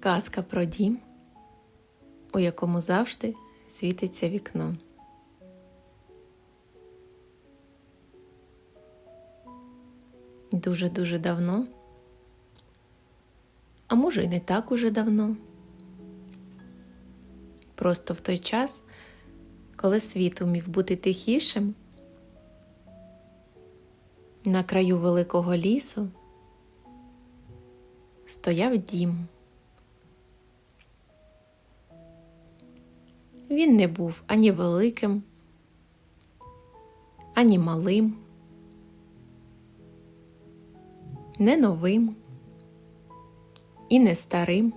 Казка про дім, у якому завжди світиться вікно. Дуже-дуже давно, а може й не так уже давно. Просто в той час, коли світ умів бути тихішим, на краю великого лісу стояв дім. Він не був ані великим, ані малим, не новим і не старим.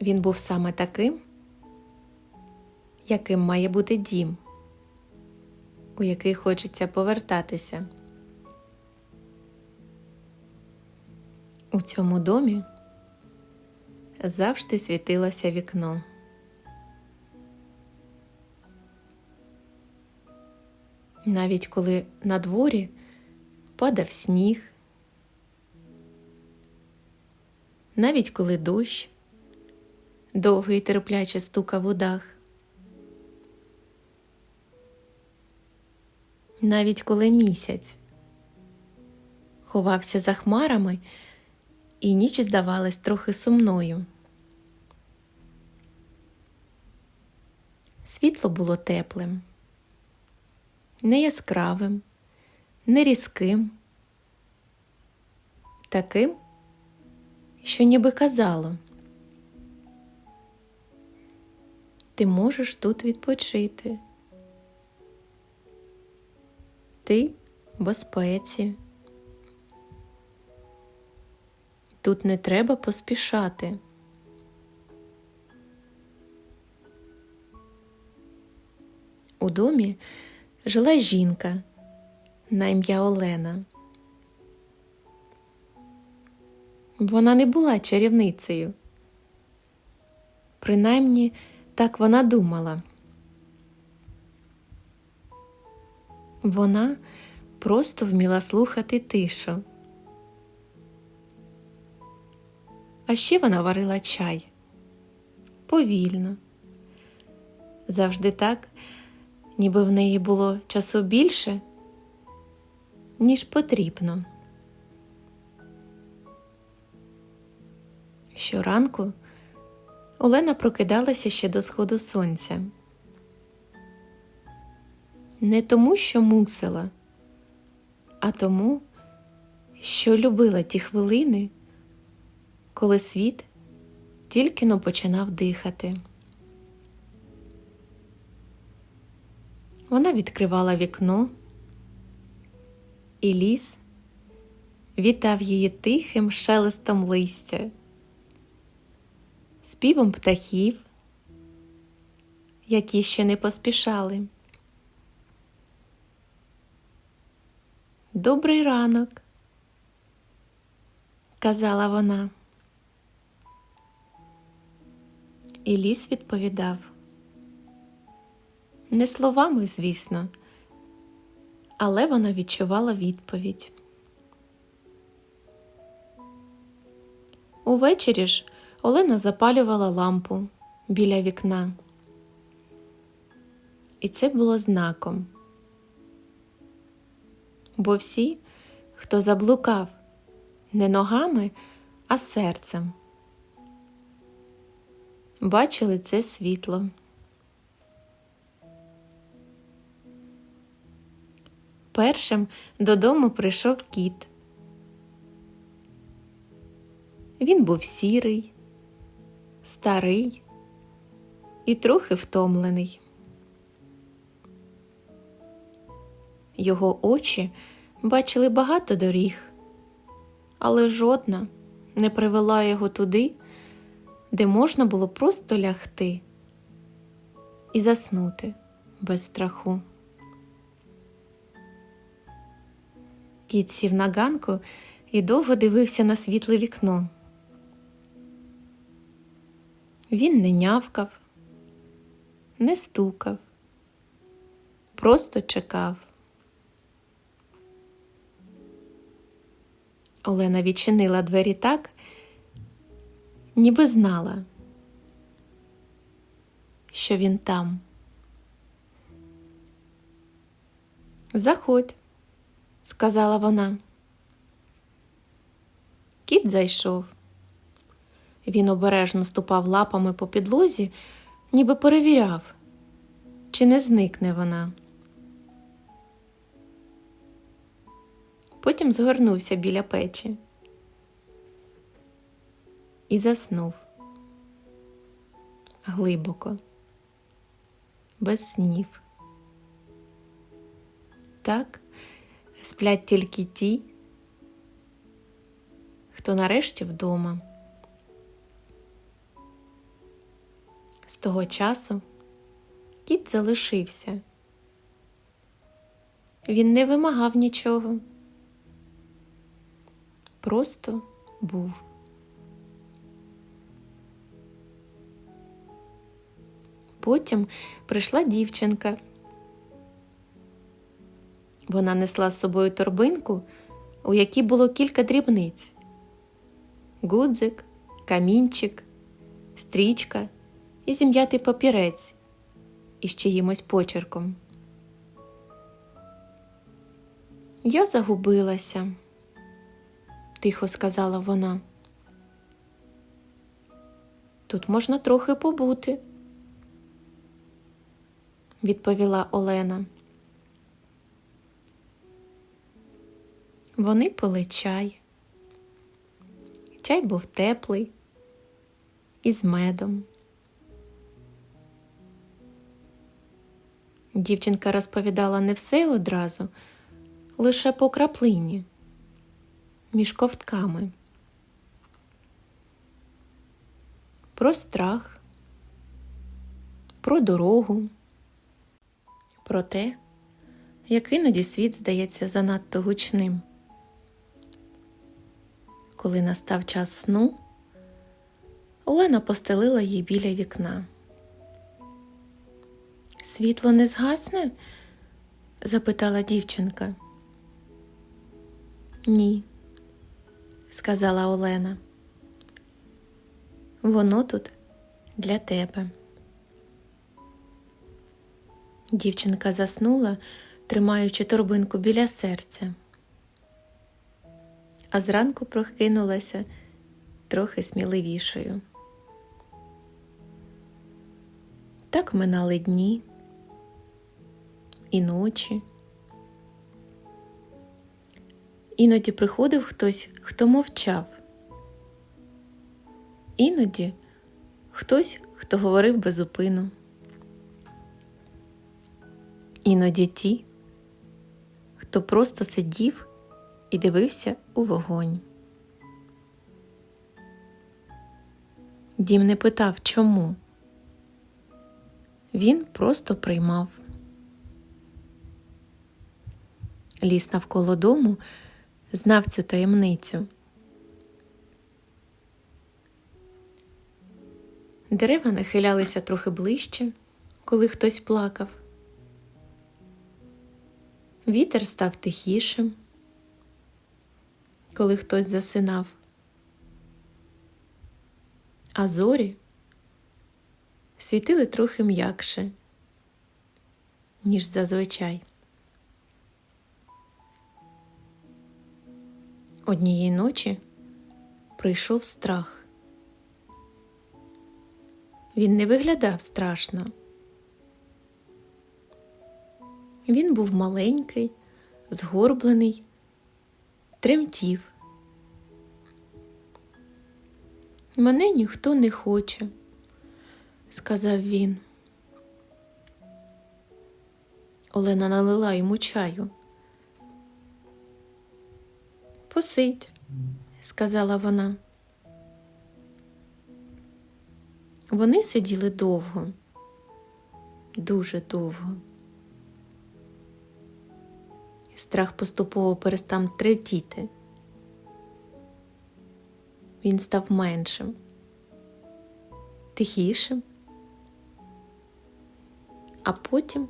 Він був саме таким, яким має бути дім, у який хочеться повертатися. У цьому домі завжди світилося вікно. Навіть коли на дворі падав сніг, навіть коли дощ довгий терпляче стукав у дах, навіть коли місяць ховався за хмарами і ніч здавалась трохи сумною. Світло було теплим, не яскравим, не різким, таким, що ніби казало, ти можеш тут відпочити. Ти в безпеці. Тут не треба поспішати. У домі жила жінка на ім'я Олена. Вона не була чарівницею. Принаймні, так вона думала. Вона просто вміла слухати тишу. А ще вона варила чай повільно, завжди так, ніби в неї було часу більше, ніж потрібно. Щоранку Олена прокидалася ще до сходу сонця. Не тому, що мусила, а тому, що любила ті хвилини коли світ тільки но починав дихати. Вона відкривала вікно, і ліс вітав її тихим шелестом листя, співом птахів, які ще не поспішали. Добрий ранок, казала вона. І ліс відповідав. Не словами, звісно, але вона відчувала відповідь. Увечері ж Олена запалювала лампу біля вікна. І це було знаком. Бо всі, хто заблукав не ногами, а серцем бачили це світло. Першим додому прийшов кіт. Він був сірий, старий і трохи втомлений. Його очі бачили багато доріг, але жодна не привела його туди, де можна було просто лягти і заснути без страху. Кіт сів на ганку і довго дивився на світле вікно. Він не нявкав, не стукав, просто чекав. Олена відчинила двері так, ніби знала, що він там. Заходь, сказала вона. Кіт зайшов. Він обережно ступав лапами по підлозі, ніби перевіряв, чи не зникне вона. Потім згорнувся біля печі і заснув глибоко, без снів. Так сплять тільки ті, хто нарешті вдома. З того часу кіт залишився. Він не вимагав нічого, просто був. Потім прийшла дівчинка. Вона несла з собою торбинку, у якій було кілька дрібниць: гудзик, камінчик, стрічка і зім'ятий папірець із чиїмось почерком. Я загубилася, тихо сказала вона. Тут можна трохи побути, відповіла Олена. Вони пили чай. Чай був теплий і з медом. Дівчинка розповідала не все одразу, лише по краплині, між ковтками. Про страх, про дорогу, про те, як іноді світ здається занадто гучним. Коли настав час сну, Олена постелила її біля вікна. Світло не згасне? запитала дівчинка. Ні, сказала Олена. Воно тут для тебе. Дівчинка заснула, тримаючи торбинку біля серця а зранку прокинулася трохи сміливішою. Так минали дні і ночі. Іноді приходив хтось, хто мовчав, іноді хтось, хто говорив безупину. Іноді ті, хто просто сидів і дивився у вогонь. Дім не питав чому. Він просто приймав. Ліс навколо дому знав цю таємницю. Дерева нахилялися трохи ближче, коли хтось плакав. Вітер став тихішим коли хтось засинав. А зорі світили трохи м'якше, ніж зазвичай. Однієї ночі прийшов страх. Він не виглядав страшно. Він був маленький, згорблений тремтів. Мене ніхто не хоче, сказав він. Олена налила йому чаю. Посидь, сказала вона. Вони сиділи довго, дуже довго. Страх поступово перестав третіти. Він став меншим, тихішим, а потім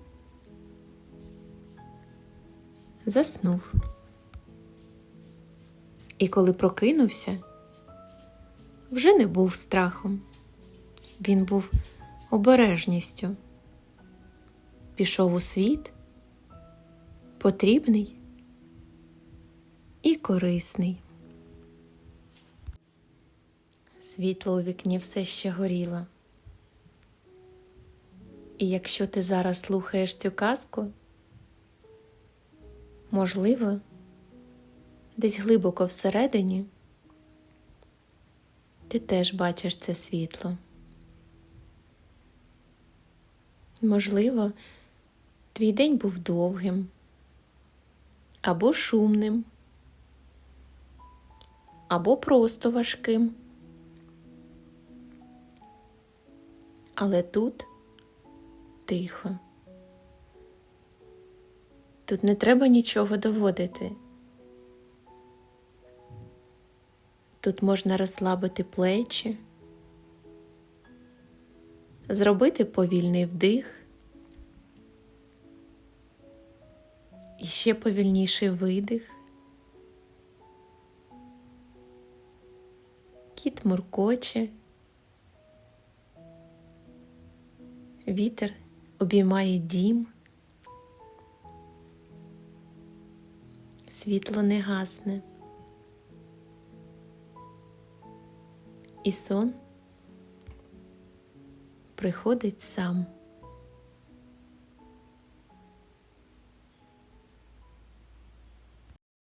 заснув. І коли прокинувся, вже не був страхом. Він був обережністю. Пішов у світ, потрібний і корисний. Світло у вікні все ще горіло. І якщо ти зараз слухаєш цю казку, можливо, десь глибоко всередині ти теж бачиш це світло. Можливо, твій день був довгим або шумним, або просто важким. Але тут тихо. Тут не треба нічого доводити. Тут можна розслабити плечі, зробити повільний вдих ще повільніший видих. Кіт муркоче. Вітер обіймає дім, світло не гасне, і сон приходить сам.